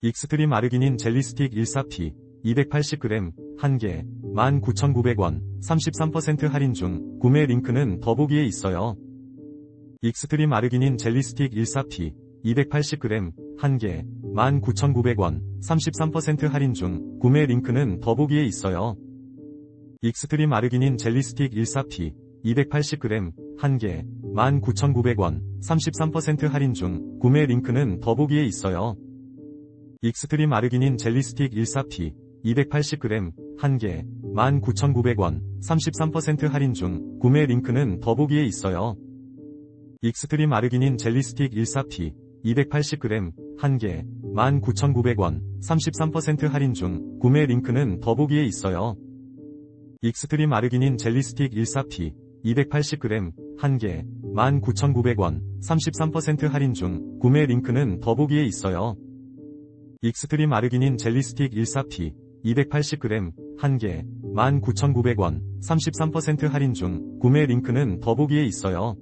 익스트림 아르기닌 젤리 스틱 14P 280g 1개 19,900원 33% 할인 중 구매 링크는 더보기에 있어요. 익스트림 아르기닌 젤리 스틱 14P 280g 1개 19,900원 33% 할인 중 구매 링크는 더보기에 있어요. 익스트림 아르기닌 젤리 스틱 14P 280g 1개 19,900원 33% 할인 중 구매 링크는 더보기에 있어요. 익스트림 아르기닌 젤리 스틱 14P 280g 1개 19,900원 33% 할인 중 구매 링크는 더보기에 있어요. 익스트림 아르기닌 젤리 스틱 14P 280g 1개 19,900원 33% 할인 중 구매 링크는 더보기에 있어요. 익스트림 아르기닌 젤리 스틱 14P 280g 1개 19,900원 33% 할인 중 구매 링크는 더보기에 있어요. 익스트림 아르기닌 젤리 스틱 14P 280g 1개 19,900원 33% 할인 중 구매 링크는 더보기에 있어요.